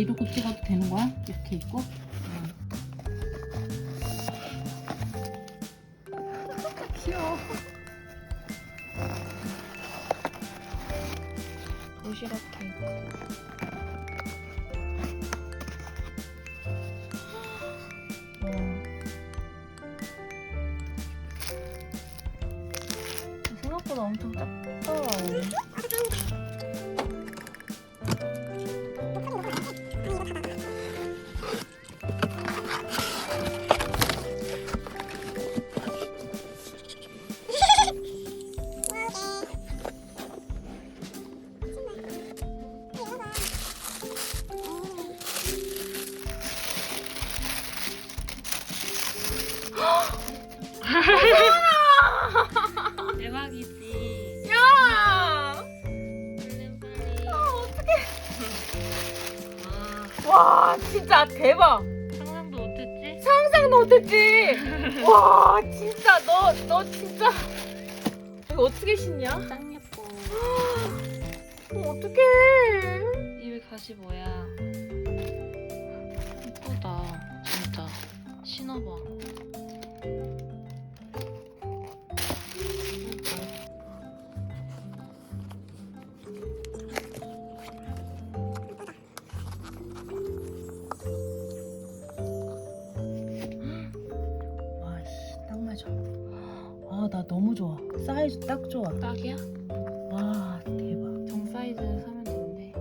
이러고 찍어도 되는 거야? 이렇게 입고? 귀여워. 도시락 케이크. 와. 생각보다 엄청 작다. 와, 진짜 대박. 상상도 못했지? 상상도 못했지. 와, 진짜 너, 너 진짜 이거 어떻게 신냐? 짱 예뻐. 어, 어떡해. 입에 가시 뭐야? 예쁘다. 진짜. 신어봐. 너무 좋아. 사이즈 딱 좋아. 딱이야? 와, 대박. 정 사이즈 사면 되는데.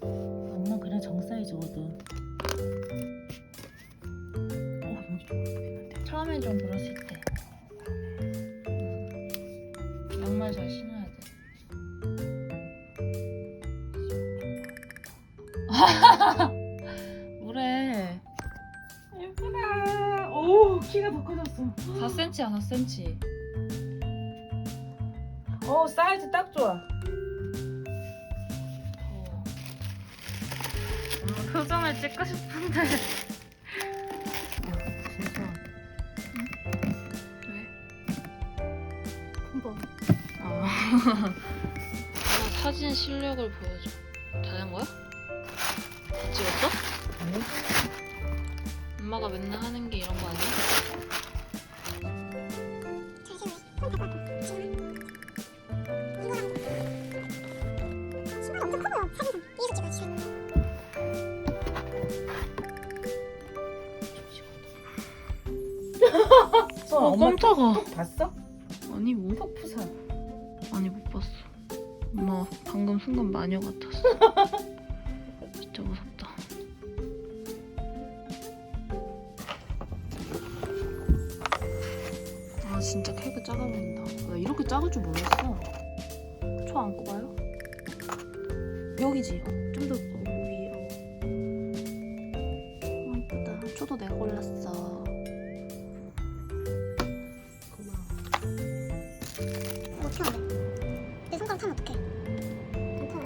엄마 그냥 정 사이즈거든. 어, 여기 좀. 처음엔 좀 그랬을 때. 양말 잘 신어야 돼. 뭐래? 예쁘다. 오, 키가 더 커졌어. 4cm야 4cm. 어, 사이즈 딱 좋아. 엄마 표정을 찍고 싶은데. 진짜. 왜? 한번. 아. 나 사진 실력을 보여줘. 다 된 거야? 다 찍었어? 아니? 엄마가 맨날 하는 게 이런 거 아니야? 어, 어, 엄마 깜짝아. 톡 봤어? 아니 뭐? 톡 푸사. 아니 못 봤어. 엄마 방금 순간 마녀 같았어. 진짜 무섭다. 아 진짜 케이크 작아 보인다. 나 이렇게 작을 줄 몰랐어. 초 안 꼽아요? 여기지. 어, 좀더 어, 위에. 어. 어, 이쁘다. 초도 내가 골랐어. 괜찮아.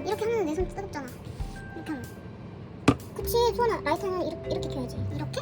이렇게 하면 내 손 뜨겁잖아. 이렇게 하면. 그치, 수원아. 라이터는 이렇게, 이렇게 켜야지. 이렇게?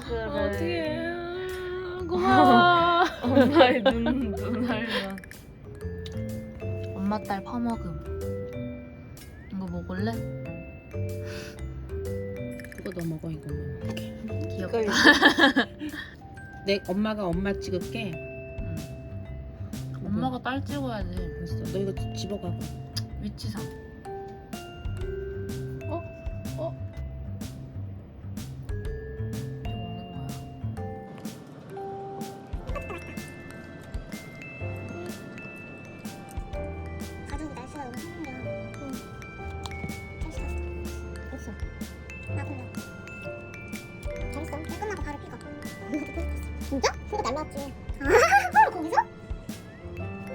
뭐야 올라그래. 어떡해. 고마워. 엄마의 눈 눈알면. 엄마 딸 퍼먹음. 이거 먹을래? 그거 너 먹어 이거만. 귀엽다. 내 엄마가 엄마 찍을게. 응. 엄마가 딸 찍어야 돼. 됐어. 너 이거 집어가봐. 위치상. 진짜? 그거 날라왔지. 아, 헐, 거기서?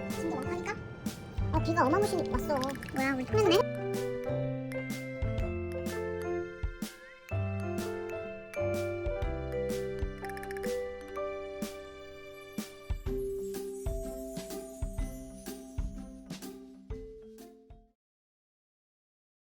진짜 많다니까? 어, 비가 어마무시 왔어. 뭐야, 우리 통했네?